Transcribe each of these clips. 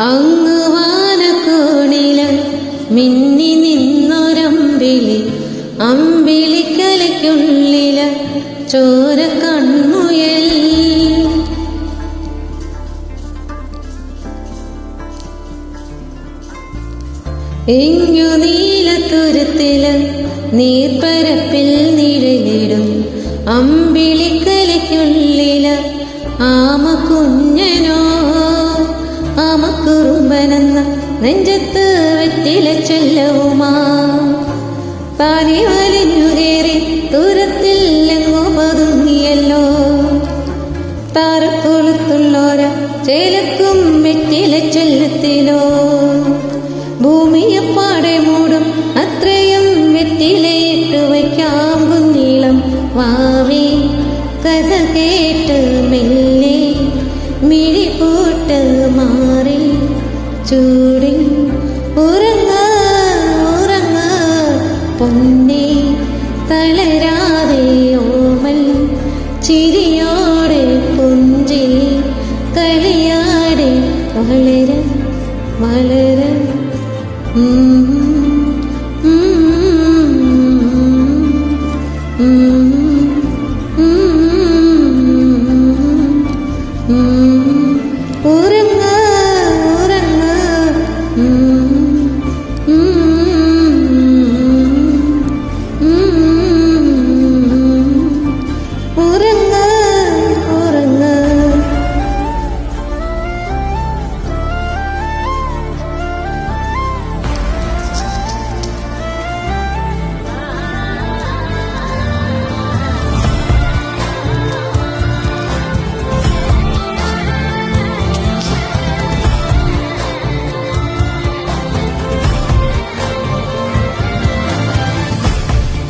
അങ്ങ് വാനക്കോണില മിന്നി നിന്നൊരമ്പിളി അമ്പിളിക്കലയ്ക്കുള്ളില ചോര കൺമുയൽ എങ്ങു നീലത്തുരത്തിൽ നീർപ്പരപ്പിൽ നിഴലിടും അമ്പിളിക്കലയ്ക്കുള്ളിൽ നെഞ്ചത്ത് വെറ്റില ചെല്ലവുമാ. പാനി വലിഞ്ഞു കയറി ദൂരത്തിൽ എങ്ങോ പതുങ്ങിയല്ലോ. താരക്കൊളുത്തുള്ളോര ചേലക്കും വെറ്റില ചെല്ലത്തിലോ. ഭൂമിയെപ്പാടെ മൂടും അത്രയും വെറ്റിലയിട്ട് വയ്ക്കാം കുഞ്ഞീളം വാവി. കഥ കേട്ട് മെല്ലെ മിഴി പൂട്ട് മാറി ചൂടി Siri.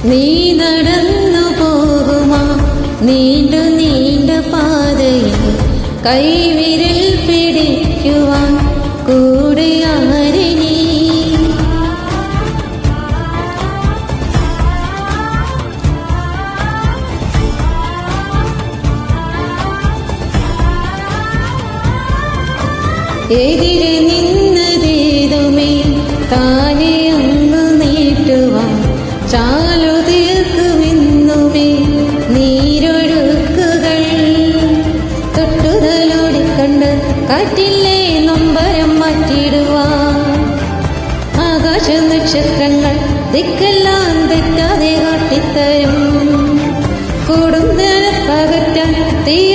നീ നടന്നു പോകുമാ? നീണ്ടു നീണ്ട പാതയിൽ കൈവിരൽ പിടിക്കുവാൻ കൂടെ ആരിനി എതിരെ നിന്നതേതുമേ താനെ അങ്ങ് നീട്ടുവാൻ ചാലു കാറ്റില്ലേ നൊമ്പരം മാറ്റിടുവാൻ ആകാശ നക്ഷത്രങ്ങൾ ദിക്കെല്ലാം തെറ്റാതെ കാട്ടിത്തരും. കൊടുന്തന പകറ്റാൻ തീയെന്നും